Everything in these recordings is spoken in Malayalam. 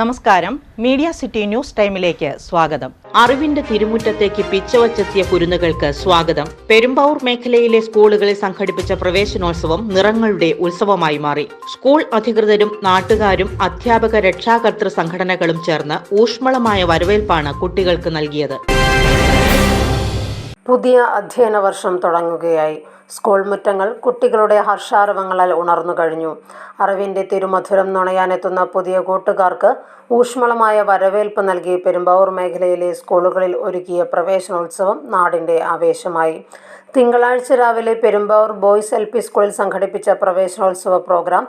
നമസ്കാരം. മീഡിയ സിറ്റി ന്യൂസ് ടൈമിലേക്ക് സ്വാഗതം. അറിവിന്റെ തിരുമുറ്റത്തേക്ക് പിച്ചവച്ചെത്തിയ കുരുന്നുകൾക്ക് സ്വാഗതം. പെരുമ്പാവൂർ മേഖലയിലെ സ്കൂളുകളിൽ സംഘടിപ്പിച്ച പ്രവേശനോത്സവം നിറങ്ങളുടെ ഉത്സവമായി മാറി. സ്കൂൾ അധികൃതരും നാട്ടുകാരും അധ്യാപക രക്ഷാകർതൃ സംഘടനകളും ചേർന്ന് ഊഷ്മളമായ വരവേൽപ്പാണ് കുട്ടികൾക്ക് നൽകിയത്. പുതിയ അധ്യയന വർഷം തുടങ്ങുകയായി. സ്കൂൾ മുറ്റങ്ങൾ കുട്ടികളുടെ ഹർഷാരവങ്ങളാൽ ഉണർന്നു കഴിഞ്ഞു. അറിവിന്റെ തിരുമധുരം നുണയാനെത്തുന്ന പുതിയ കൂട്ടുകാർക്ക് ഊഷ്മളമായ വരവേൽപ്പ് നൽകി പെരുമ്പാവൂർ മേഖലയിലെ സ്കൂളുകളിൽ ഒരുക്കിയ പ്രവേശനോത്സവം നാടിന്റെ ആവേശമായി. തിങ്കളാഴ്ച രാവിലെ പെരുമ്പാവൂർ ബോയ്സ് എൽ പി സ്കൂളിൽ സംഘടിപ്പിച്ച പ്രവേശനോത്സവ programme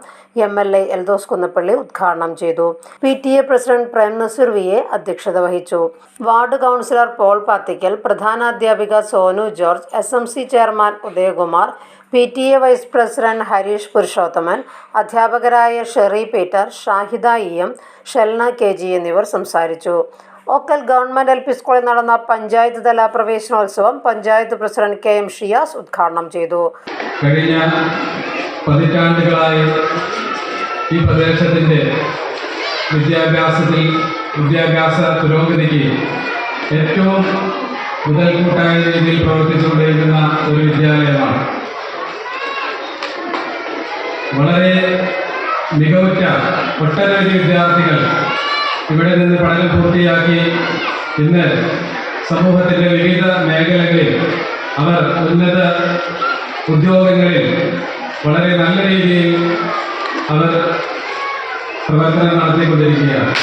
M L A Eldhose Kunnappilly ഉദ്ഘാടനം ചെയ്തു. P T A president Prem Nazeer V A അധ്യക്ഷത വഹിച്ചു. Ward councillor Paul Pathikkal പ്രധാനാധ്യാപിക Sonu George S M C chairman Udayakumar P T A vice president Harish Purushothaman അധ്യാപകരായ Sherry Peter Shahida E M Shelna K G എന്നിവർ സംസാരിച്ചു. ഒക്കൽ ഗവൺമെന്റ് എൽ പി സ്കൂളിൽ നടന്ന പഞ്ചായത്ത് തല പ്രവേശനോത്സവം panchayat president K M Shiyas ഉദ്ഘാടനം ചെയ്തു. കഴിഞ്ഞ പതിറ്റാണ്ടുകളായി ഈ പ്രദേശത്തിന്റെ വിദ്യാഭ്യാസത്തിൽ വിദ്യാഭ്യാസ പുരോഗതിക്ക് ഏറ്റവും മുതൽക്കൂട്ടായ രീതിയിൽ പ്രവർത്തിച്ചുകൊണ്ടിരിക്കുന്ന ഒരു വിദ്യാലയമാണ്. വളരെ മികവുറ്റ ഒട്ടനവധി വിദ്യാർത്ഥികൾ ഇവിടെ നിന്ന് പഠനം പൂർത്തിയാക്കി ഇന്ന് സമൂഹത്തിന്റെ വിവിധ മേഖലകളിൽ അവർ ഉന്നത ഉദ്യോഗങ്ങളിൽ വളരെ നല്ല രീതിയിൽ അവർ പ്രവർത്തനം നടത്തിക്കൊണ്ടിരിക്കുകയാണ്.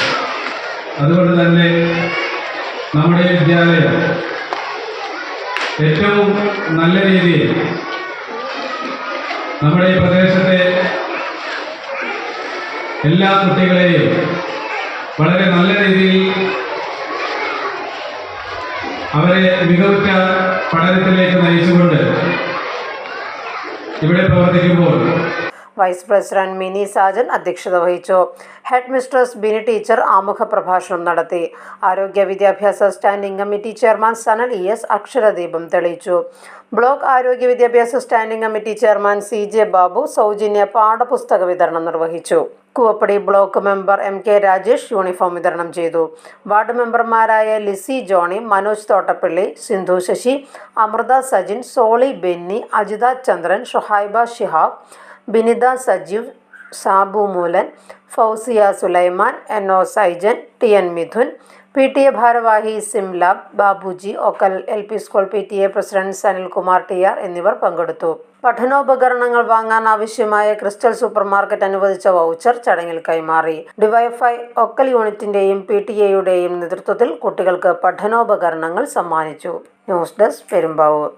അതുകൊണ്ട് തന്നെ നമ്മുടെ വിദ്യാലയം ഏറ്റവും നല്ല രീതിയിൽ നമ്മുടെ ഈ പ്രദേശത്തെ എല്ലാ കുട്ടികളെയും വളരെ നല്ല രീതിയിൽ അവരെ മികവുറ്റ പഠനത്തിലേക്ക് നയിച്ചുകൊണ്ട് ഇവിടെ പ്രവർത്തിക്കുമ്പോൾ വൈസ് പ്രസിഡന്റ് മിനി സാജൻ അധ്യക്ഷത വഹിച്ചു. ഹെഡ് മിസ്ട്രസ് ബിനി ടീച്ചർ ആമുഖ പ്രഭാഷണം നടത്തി. ആരോഗ്യ വിദ്യാഭ്യാസ standing committee chairman Sanal E S അക്ഷരദീപം തെളിയിച്ചു. ബ്ലോക്ക് ആരോഗ്യ വിദ്യാഭ്യാസ standing committee chairman C J Babu സൗജന്യ പാഠപുസ്തക വിതരണം നിർവഹിച്ചു. Koovappady block member M K Rajesh uniform വിതരണം ചെയ്തു. വാർഡ് മെമ്പർമാരായ Lissy Johny Manoj Thottappally Sindhu Sasi Amrutha Sajin Soly Benny Ajitha Chandran Shuhaiba Shihab Binitha Sajeev Sabu Moolan Fousiya Sulaiman N O Saijan T N Mithun P T A ഭാരവാഹി Simlab Babuji Okkal L P school P T A president Sanilkumar T R എന്നിവർ പങ്കെടുത്തു. പഠനോപകരണങ്ങൾ വാങ്ങാൻ ആവശ്യമായ ക്രിസ്റ്റൽ സൂപ്പർ മാർക്കറ്റ് അനുവദിച്ച വൗച്ചർ ചടങ്ങിൽ കൈമാറി. ഡിവൈഫൈ ഒക്കൽ യൂണിറ്റിന്റെയും പി ടി എയുടെയും നേതൃത്വത്തിൽ കുട്ടികൾക്ക് പഠനോപകരണങ്ങൾ സമ്മാനിച്ചു. News desk Perumbavoor.